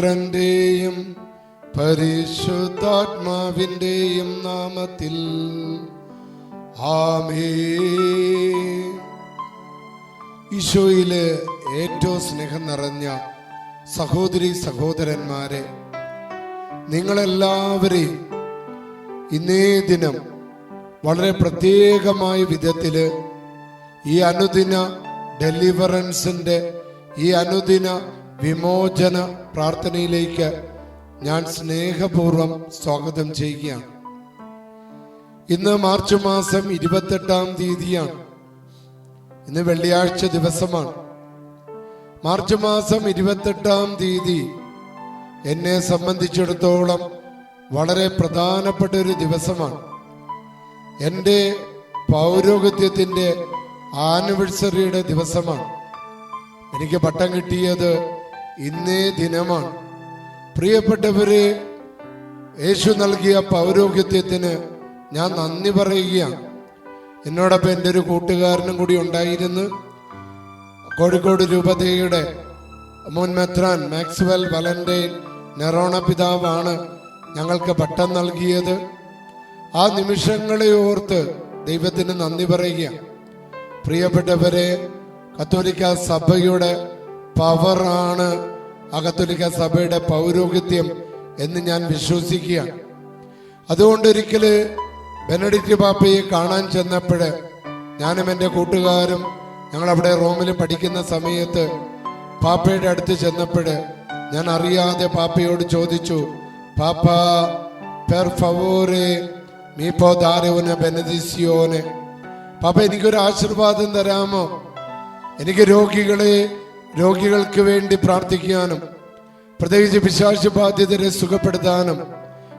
പുത്രന്റെയും പരിശുദ്ധാത്മാവിന്റെയും നാമത്തിൽ. ഈശോയിലെ ഏറ്റവും സ്നേഹം നിറഞ്ഞ സഹോദരി സഹോദരന്മാരെ നിങ്ങളെല്ലാവരെയും ഇന്നേ ദിനം വളരെ പ്രത്യേകമായ വിധത്തിൽ ഈ അനുദിന ഡെലിവറൻസിന്റെ ഈ അനുദിന വിമോചന പ്രാർത്ഥനയിലേക്ക് ഞാൻ സ്നേഹപൂർവം സ്വാഗതം ചെയ്യുകയാണ്. ഇന്ന് മാർച്ച് മാസം ഇരുപത്തെട്ടാം തീയതിയാണ്. ഇന്ന് വെള്ളിയാഴ്ച ദിവസമാണ്. മാർച്ച് മാസം ഇരുപത്തെട്ടാം തീയതി എന്നെ സംബന്ധിച്ചിടത്തോളം വളരെ പ്രധാനപ്പെട്ട ഒരു ദിവസമാണ്. എന്റെ പൗരോഹിത്യത്തിന്റെ ആനിവേഴ്സറിയുടെ ദിവസമാണ്. എനിക്ക് പട്ടം കിട്ടിയത് ഇന്നേ ദിനമാണ്. പ്രിയപ്പെട്ടവരെ യേശു നൽകിയ പൗരോഗ്യത്വത്തിന് ഞാൻ നന്ദി പറയുകയാണ്. എന്നോടൊപ്പം എന്റെ ഒരു കൂട്ടുകാരനും കൂടി ഉണ്ടായിരുന്നു. കോഴിക്കോട് രൂപതയുടെ മുൻ മെത്രാൻ മാക്സ്വൽ വലന്റൈൻ നെറോണ പിതാവാണ് ഞങ്ങൾക്ക് പട്ടം നൽകിയത്. ആ നിമിഷങ്ങളെ ഓർത്ത് ദൈവത്തിന് നന്ദി പറയുക പ്രിയപ്പെട്ടവരെ കത്തോലിക്ക സഭയുടെ പവറാണ് അകത്തൊലിക്ക സഭയുടെ പൗരോഹിത്യം എന്ന് ഞാൻ വിശ്വസിക്കുകയാണ്. അതുകൊണ്ട് ഒരിക്കൽ ബെനഡിക്റ്റ് പാപ്പയെ കാണാൻ ചെന്നപ്പോൾ ഞാനും എന്റെ കൂട്ടുകാരും ഞങ്ങൾ അവിടെ റോമിൽ പഠിക്കുന്ന സമയത്ത് പാപ്പയുടെ അടുത്ത് ചെന്നപ്പോൾ ഞാൻ അറിയാതെ പാപ്പയോട് ചോദിച്ചു പാപ്പ പെർ ഫവോറെ മീപ്പോ ദാരവന ബെനദിസിയോനെ പാപ്പ എനിക്കൊരു ആശീർവാദം തരാമോ? എനിക്ക് രോഗികളെ രോഗികൾക്ക് വേണ്ടി പ്രാർത്ഥിക്കാനും പ്രത്യേകിച്ച് വിശ്വാസ ബാധ്യതരെ സുഖപ്പെടുത്താനും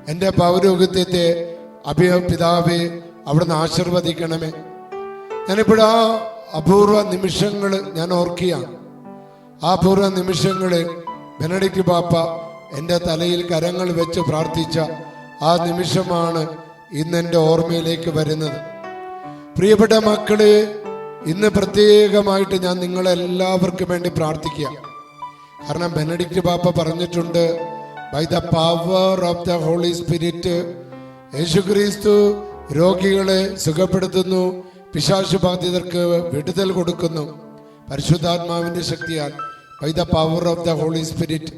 എന്റെ പൗരോഹിത്യത്തെ അഭയ പിതാവെ അവിടുന്ന് ആശീർവദിക്കണമേ. ഞാനിപ്പോഴാ അപൂർവ നിമിഷങ്ങൾ ഞാൻ ഓർക്കുകയാണ്. ആ അപൂർവ നിമിഷങ്ങൾ ബെനഡിക്റ്റ് പാപ്പ എന്റെ തലയിൽ കരങ്ങൾ വെച്ച് പ്രാർത്ഥിച്ച ആ നിമിഷമാണ് ഇന്ന് എന്റെ ഓർമ്മയിലേക്ക് വരുന്നത്. പ്രിയപ്പെട്ട മക്കളെ ഇന്ന് പ്രത്യേകമായിട്ട് ഞാൻ നിങ്ങളെല്ലാവർക്കും വേണ്ടി പ്രാർത്ഥിക്കുക. കാരണം ബെനഡിക്റ്റ് പാപ്പ പറഞ്ഞിട്ടുണ്ട് by the power of the holy spirit യേശുക്രിസ്തു രോഗികളെ സുഖപ്പെടുത്തുന്നു പിശാശു ബാധിതർക്ക് വിടുതൽ കൊടുക്കുന്നു. പരിശുദ്ധാത്മാവിന്റെ ശക്തിയാൽ by the power of the holy spirit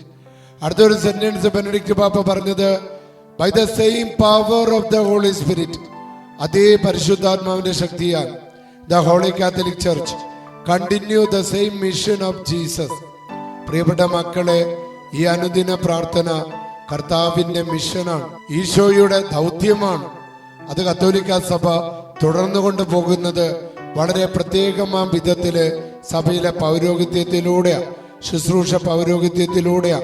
അടുത്തൊരു സെന്റൻസ് ബെനഡിക്റ്റ് പാപ്പ പറഞ്ഞത് by the same power of the holy spirit അതേ പരിശുദ്ധാത്മാവിന്റെ ശക്തിയാൽ. The holy catholic church continue the same mission of Jesus പ്രിയപ്പെട്ട മക്കളെ ഈ അനുദിന പ്രാർത്ഥന കർത്താവിന്റെ മിഷനാണ്. ഈശോയുടെ ദൗത്യമാണ്. അത് കത്തോലിക്ക സഭ തുടർന്നു കൊണ്ടുപോകുന്നത് വളരെ പ്രത്യേകമായ വിധത്തിൽ സഭയിലെ പൗരോഹിത്യത്തിലൂടെയാ ശുശ്രൂഷ പൗരോഹിത്യത്തിലൂടെയാ.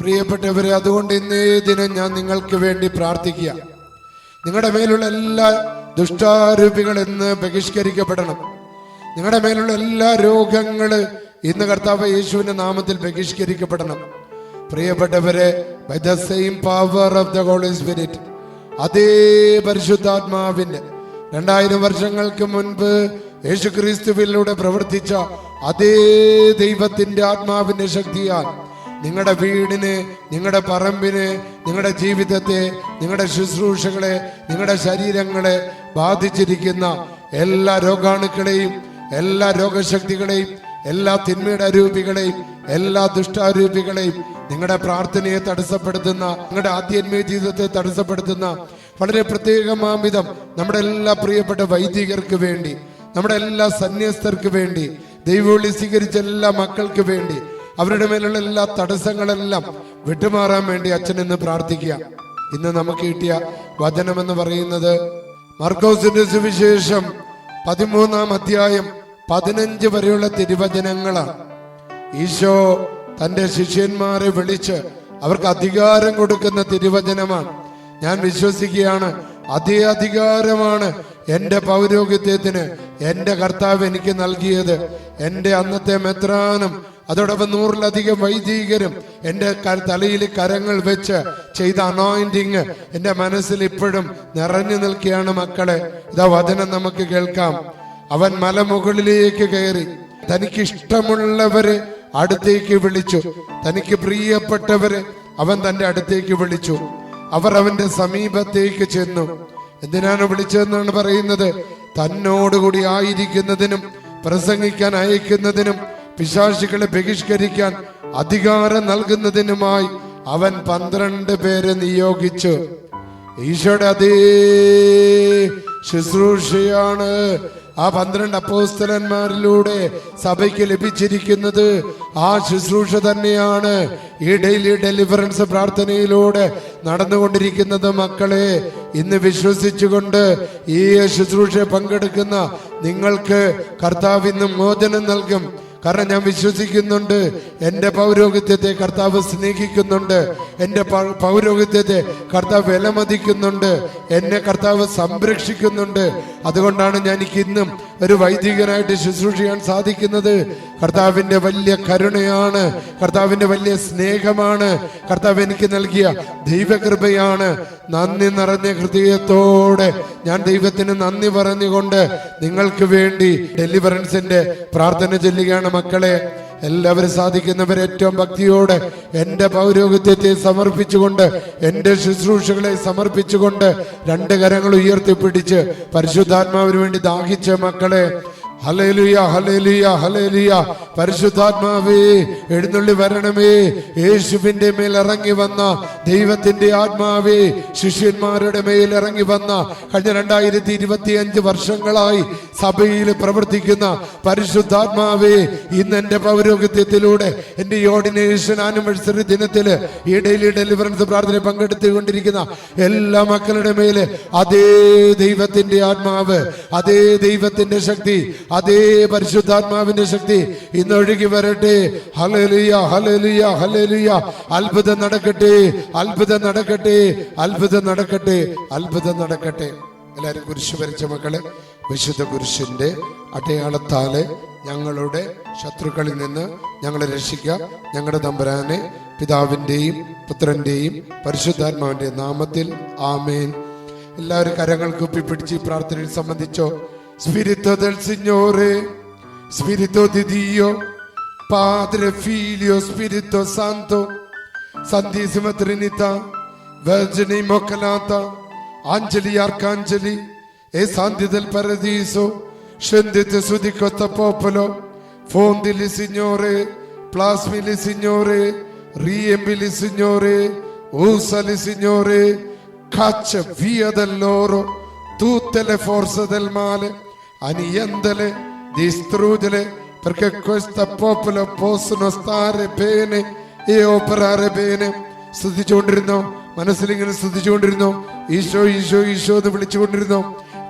പ്രിയപ്പെട്ടവരെ അതുകൊണ്ട് ഇന്നേ ദിനം ഞാൻ നിങ്ങൾക്ക് വേണ്ടി പ്രാർത്ഥിക്കുക. നിങ്ങളുടെ മേലുള്ള എല്ലാ ദുഷ്ടാരൂപികൾ ഇന്ന് ബഹിഷ്കരിക്കപ്പെടണം. നിങ്ങളുടെ മേലുള്ള എല്ലാ രോഗങ്ങൾ ഇന്ന് കർത്താവ് യേശുവിന്റെ നാമത്തിൽ ബഹിഷ്കരിക്കപ്പെടണം. പ്രിയപ്പെട്ടവരെ by the same power of the holy spirit അതേ പരിശുദ്ധാത്മാവിന്റെ രണ്ടായിരം വർഷങ്ങൾക്ക് മുൻപ് യേശു ക്രിസ്തുവിലൂടെ പ്രവർത്തിച്ച അതേ ദൈവത്തിന്റെ ആത്മാവിന്റെ ശക്തിയാൽ നിങ്ങളുടെ വീടിന് നിങ്ങളുടെ പറമ്പിന് നിങ്ങളുടെ ജീവിതത്തെ നിങ്ങളുടെ ശുശ്രൂഷകളെ നിങ്ങളുടെ ശരീരങ്ങളെ ബാധിച്ചിരിക്കുന്ന എല്ലാ രോഗാണുക്കളെയും എല്ലാ രോഗശക്തികളെയും എല്ലാ തിന്മയുടെ അരൂപികളെയും എല്ലാ ദുഷ്ടാരൂപികളെയും നിങ്ങളുടെ പ്രാർത്ഥനയെ തടസ്സപ്പെടുത്തുന്ന നിങ്ങളുടെ ആധ്യാത്മിക ജീവിതത്തെ തടസ്സപ്പെടുത്തുന്ന വളരെ പ്രത്യേകമാം വിധം നമ്മുടെ എല്ലാ പ്രിയപ്പെട്ട വൈദികർക്ക് വേണ്ടി നമ്മുടെ എല്ലാ സന്യസ്തർക്ക് വേണ്ടി ദൈവവിളി സ്വീകരിച്ച എല്ലാ മക്കൾക്ക് വേണ്ടി അവരുടെ മേലുള്ള എല്ലാ തടസ്സങ്ങളെല്ലാം വിട്ടുമാറാൻ വേണ്ടി അച്ഛൻ ഇന്ന് പ്രാർത്ഥിക്കുക. ഇന്ന് നമുക്ക് കിട്ടിയ എന്ന് പറയുന്നത് മർക്കോസിന്റെ സുവിശേഷം പതിമൂന്നാം അധ്യായം പതിനഞ്ച് വരെയുള്ള തിരുവചനങ്ങളാണ്. ഈശോ തന്റെ ശിഷ്യന്മാരെ വിളിച്ച് അവർക്ക് അധികാരം കൊടുക്കുന്ന തിരുവചനമാണ്. ഞാൻ വിശ്വസിക്കുകയാണ് അതേ അധികാരമാണ് എന്റെ പൗരോഹിത്യത്തിന് എന്റെ കർത്താവ് എനിക്ക് നൽകിയത്. എന്റെ അന്നത്തെ മെത്രാനും അതോടൊപ്പം നൂറിലധികം വൈദികരും എന്റെ തലയിൽ കരങ്ങൾ വെച്ച് ചെയ്ത അനോയിന്റിങ് എന്റെ മനസ്സിൽ ഇപ്പോഴും നിറഞ്ഞു നിൽക്കുകയാണ് മക്കളെ. ഇതാ വചനം നമുക്ക് കേൾക്കാം. അവൻ മലമുകളിലേക്ക് കയറി. തനിക്ക് ഇഷ്ടമുള്ളവരെ അടുത്തേക്ക് വിളിച്ചു. തനിക്ക് പ്രിയപ്പെട്ടവരെ അവൻ തന്റെ അടുത്തേക്ക് വിളിച്ചു. അവർ അവന്റെ സമീപത്തേക്ക് ചെന്നു. എന്തിനാണ് വിളിച്ചതെന്നാണ് പറയുന്നത്? തന്നോടുകൂടി ആയിരിക്കുന്നതിനും പ്രസംഗിക്കാൻ അയക്കുന്നതിനും പിശാചികളെ ബഹിഷ്കരിക്കാൻ അധികാരം നൽകുന്നതിനുമായി അവൻ പന്ത്രണ്ട് പേരെ നിയോഗിച്ചു. ഈശോയുടെ അതേ ശുശ്രൂഷയാണ് ആ പന്ത്രണ്ട് അപ്പോസ്തലന്മാരിലൂടെ സഭയ്ക്ക് ലഭിച്ചിരിക്കുന്നത്. ആ ശുശ്രൂഷ തന്നെയാണ് ഈ ഡെയിലി ഡെലിവറൻസ് പ്രാർത്ഥനയിലൂടെ നടന്നുകൊണ്ടിരിക്കുന്നത് മക്കളെ. ഇന്ന് വിശ്വസിച്ചുകൊണ്ട് ഈ ശുശ്രൂഷ പങ്കെടുക്കുന്ന നിങ്ങൾക്ക് കർത്താവ് ഇന്ന് മോചനം നൽകും. കാരണം ഞാൻ വിശ്വസിക്കുന്നുണ്ട്. എന്റെ പൗരോഹിത്യത്തെ കർത്താവ് സ്നേഹിക്കുന്നുണ്ട്. എന്റെ പൗരോഹിത്യത്തെ കർത്താവ് വിലമതിക്കുന്നുണ്ട്. എന്നെ കർത്താവ് സംരക്ഷിക്കുന്നുണ്ട്. അതുകൊണ്ടാണ് ഞാൻ എനിക്ക് ഇന്നും ഒരു വൈദികനായിട്ട് ശുശ്രൂഷിക്കാൻ സാധിക്കുന്നത്. കർത്താവിന്റെ വലിയ കരുണയാണ്. കർത്താവിന്റെ വലിയ സ്നേഹമാണ്. കർത്താവ് എനിക്ക് നൽകിയ ദൈവകൃപയാണ്. നന്ദി നിറഞ്ഞ ഹൃദയത്തോടെ ഞാൻ ദൈവത്തിന് നന്ദി പറഞ്ഞുകൊണ്ട് നിങ്ങൾക്ക് വേണ്ടി ഡെലിവറൻസിന്റെ പ്രാർത്ഥന ചൊല്ലുകയാണ് മക്കളെ. എല്ലാവരും സാധിക്കുന്നവർ ഏറ്റവും ഭക്തിയോടെ എന്റെ പൗരോഹിത്യത്തെ സമർപ്പിച്ചുകൊണ്ട് എന്റെ ശുശ്രൂഷകളെ സമർപ്പിച്ചുകൊണ്ട് രണ്ട് കരങ്ങൾ ഉയർത്തിപ്പിടിച്ച് പരിശുദ്ധാത്മാവിന് വേണ്ടി ദാഹിച്ച മക്കളെ പരിശുദ്ധാത്മാവേ എഴുന്നള്ളി വരണമേ. യേശുവിന്റെ മേൽ ഇറങ്ങി വന്ന ദൈവത്തിന്റെ ആത്മാവേ ശിഷ്യന്മാരുടെ മേൽ ഇറങ്ങി വന്ന കഴിഞ്ഞ രണ്ടായിരത്തി ഇരുപത്തി അഞ്ച് വർഷങ്ങളായി സഭയിൽ പ്രവർത്തിക്കുന്ന പരിശുദ്ധാത്മാവേ ഇന്ന് എന്റെ പൗരോഹിത്യത്തിലൂടെ എന്റെ ഈ ഓർഡിനേഷൻ ആനിവേഴ്സറി ദിനത്തിൽ ഈ ഡെയിലി ഡെലിവറൻസ് പ്രാർത്ഥന പങ്കെടുത്തുകൊണ്ടിരിക്കുന്ന എല്ലാ മക്കളുടെ മേൽ അതേ ദൈവത്തിന്റെ ആത്മാവ് അതേ ദൈവത്തിന്റെ ശക്തി അതേ പരിശുദ്ധാത്മാവിന്റെ ശക്തി ഇന്ന് ഒഴുകി വരട്ടെ. ഹലലിയ ഹലലിയ ഹലലിയ അത്ഭുതം നടക്കട്ടെ അത്ഭുതം നടക്കട്ടെ അത്ഭുതം നടക്കട്ടെ അത്ഭുതം നടക്കട്ടെ. എല്ലാരും കുരിശ് വരച്ച മക്കളെ വിശുദ്ധ കുരിശിന്റെ അടയാളത്താൽ ഞങ്ങളുടെ ശത്രുക്കളിൽ നിന്ന് ഞങ്ങളെ രക്ഷിക്കുക ഞങ്ങളുടെ തമ്പുരാനെ പിതാവിന്റെയും പുത്രന്റെയും പരിശുദ്ധാത്മാവിന്റെ നാമത്തിൽ ആമേൻ. എല്ലാവരും കരങ്ങൾ കുപ്പിപ്പിടിച്ച് പിടിച്ച് പ്രാർത്ഥനയിൽ സംബന്ധിച്ചോ Spirito del Signore, Spirito di Dio, Padre, Figlio, Spirito Santo, Santissima Trinità, Vergine Immacolata, Angeli, Arcangeli e Santi del Paradiso, scendete su di questo popolo, fondili Signore, plasmili Signore, riempili Signore, usali Signore, caccia via da loro tutte le forze del male. annientale, distruggele, perché questo popolo possono stare bene e operare bene. സ്തുതിച്ചുകൊണ്ടിരുന്നു മനസ്സിലിങ്ങനെ സ്തുതിച്ചുകൊണ്ടിരുന്നു Isho Isho Isho എന്ന് വിളിച്ചുകൊണ്ടിരുന്നു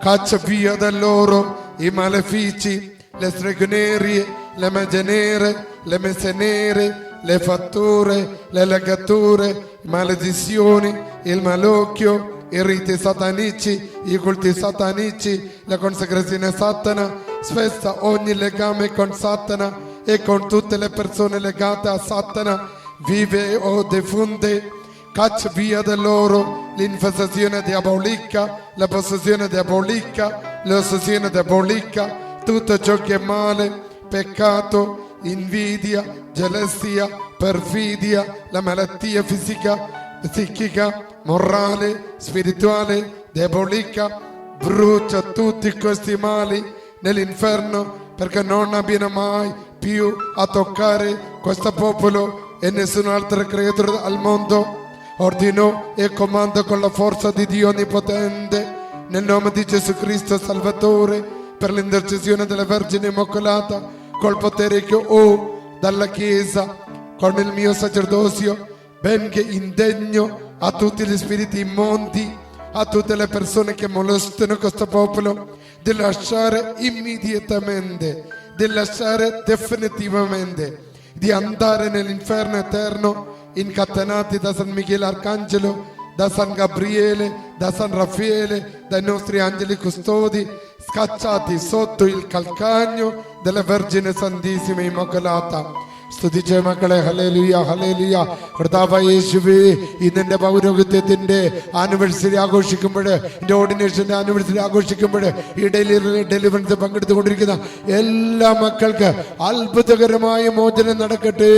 കാച്ചപ്പിയതല്ലോറോ ഈ മലഫീച്ചി le stregonerie, le magenere, le mesenere, le fatture, le legature, maledizioni, il malocchio, i riti satanici, i culti satanici, la consacrazione satana, spezza ogni legame con Satana e con tutte le persone legate a Satana, vive o defunte, caccia via da loro l'infestazione diabolica, la possessione diabolica, l'ossessione diabolica, tutto ciò che è male, peccato, invidia, gelosia, perfidia, la malattia fisica, psichica, morale, spirituale, diabolica, brucia tutti questi mali nell'inferno perché non abbiano mai più a toccare questo popolo e nessun'altra creatura al mondo. Ordino e comando con la forza di Dio Onnipotente, nel nome di Gesù Cristo Salvatore, per l'intercessione della Vergine Immacolata, col potere che ho dalla Chiesa, con il mio sacerdozio, benché indegno a tutti gli spiriti immondi, a tutte le persone che molestano questo popolo, di lasciare immediatamente, di lasciare definitivamente, di andare nell'inferno eterno, incatenati da San Michele Arcangelo, da San Gabriele, da San Raffaele, dai nostri angeli custodi, scacciati sotto il calcagno della Vergine Santissima Immacolata. സ്തുതിച്ച മക്കളെ hallelujah hallelujah കർത്താവ് യേശുവേ ഇന്നെന്റെ പൗരോഹിത്യത്തിന്റെ anniversary ആഘോഷിക്കുമ്പോൾ എന്റെ ഓർഡിനേഷന്റെ anniversary ആഘോഷിക്കുമ്പോൾ ഈ delivery deliverance പങ്കെടുത്തുകൊണ്ടിരിക്കുന്ന എല്ലാ മക്കൾക്ക് അത്ഭുതകരമായ മോചനം നടക്കട്ടെ.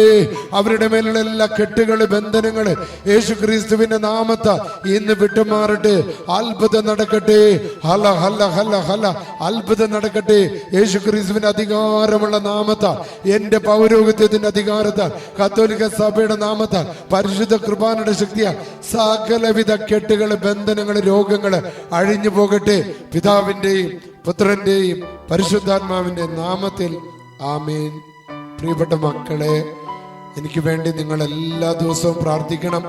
അവരുടെ മേലുള്ള എല്ലാ കെട്ടുകൾ ബന്ധനങ്ങൾ യേശു ക്രിസ്തുവിന്റെ നാമത്ത ഇന്ന് വിട്ടുമാറട്ടെ. അത്ഭുതം നടക്കട്ടെ. ഹല ഹല ഹല ഹല. അത്ഭുതം നടക്കട്ടെ. യേശു ക്രിസ്തുവിന്റെ അധികാരമുള്ള നാമത്ത എന്റെ പൗരോഹിത്യത്തിന്റെ അധികാരത്താൽ കത്തോലിക്ക സഭയുടെ നാമത്താൽ പരിശുദ്ധ കൃപാനയുടെ ശക്തിയാൽ സകലവിധ കെട്ടുകൾ ബന്ധനങ്ങൾ രോഗങ്ങൾ അഴിഞ്ഞു പോകട്ടെ. പിതാവിന്റെയും പുത്രന്റെയും പരിശുദ്ധാത്മാവിന്റെ നാമത്തിൽ ആമേൻ. പ്രിയപ്പെട്ട മക്കളെ എനിക്ക് വേണ്ടി നിങ്ങൾ എല്ലാ ദിവസവും പ്രാർത്ഥിക്കണം.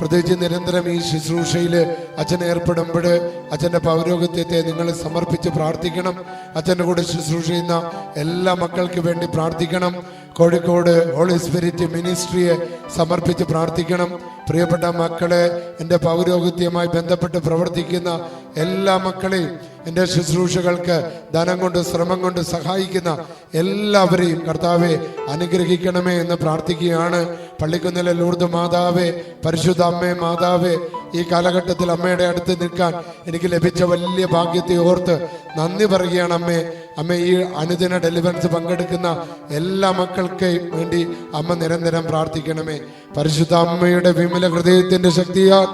പ്രത്യേകിച്ച് നിരന്തരം ഈ ശുശ്രൂഷയിൽ അച്ഛൻ ഏർപ്പെടുമ്പോൾ അച്ഛന്റെ പൗരോഗത്യത്തെ നിങ്ങൾ സമർപ്പിച്ച് പ്രാർത്ഥിക്കണം. അച്ഛന്റെ കൂടെ ശുശ്രൂഷ ചെയ്യുന്ന എല്ലാ മക്കൾക്ക് വേണ്ടി പ്രാർത്ഥിക്കണം. കോഴിക്കോട് ഹോളി സ്പിരിറ്റ് മിനിസ്ട്രിയെ സമർപ്പിച്ച് പ്രാർത്ഥിക്കണം. പ്രിയപ്പെട്ട മക്കളെ എന്റെ പൗരോഹിത്യവുമായി ബന്ധപ്പെട്ട് പ്രവർത്തിക്കുന്ന എല്ലാ മക്കളെയും എന്റെ ശുശ്രൂഷകൾക്ക് ധനം കൊണ്ട് ശ്രമം കൊണ്ട് സഹായിക്കുന്ന എല്ലാവരെയും കർത്താവെ അനുഗ്രഹിക്കണമേ എന്ന് പ്രാർത്ഥിക്കുകയാണ്. പള്ളിക്കുന്നിലെ ലൂർദ് മാതാവേ പരിശുദ്ധ അമ്മേ മാതാവേ ഈ കാലഘട്ടത്തിൽ അമ്മയുടെ അടുത്ത് നിൽക്കാൻ എനിക്ക് ലഭിച്ച വലിയ ഭാഗ്യത്തെ ഓർത്ത് നന്ദി പറയുകയാണ് അമ്മേ. അമ്മ ഈ അനുദിന ഡെലിവറൻസ് പങ്കെടുക്കുന്ന എല്ലാ മക്കൾക്കും വേണ്ടി അമ്മ നിരന്തരം പ്രാർത്ഥിക്കണമേ. പരിശുദ്ധ അമ്മയുടെ വിമല ഹൃദയത്തിന്റെ ശക്തിയാൽ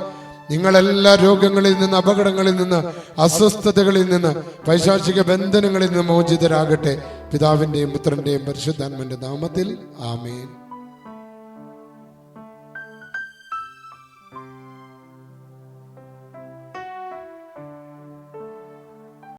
നിങ്ങളെല്ലാ രോഗങ്ങളിൽ നിന്ന് അപകടങ്ങളിൽ നിന്ന് അസ്വസ്ഥതകളിൽ നിന്ന് പൈശാചിക ബന്ധനങ്ങളിൽ നിന്ന് മോചിതരാകട്ടെ. പിതാവിന്റെയും പുത്രന്റെയും പരിശുദ്ധാത്മന്റെ നാമത്തിൽ ആമേൻ.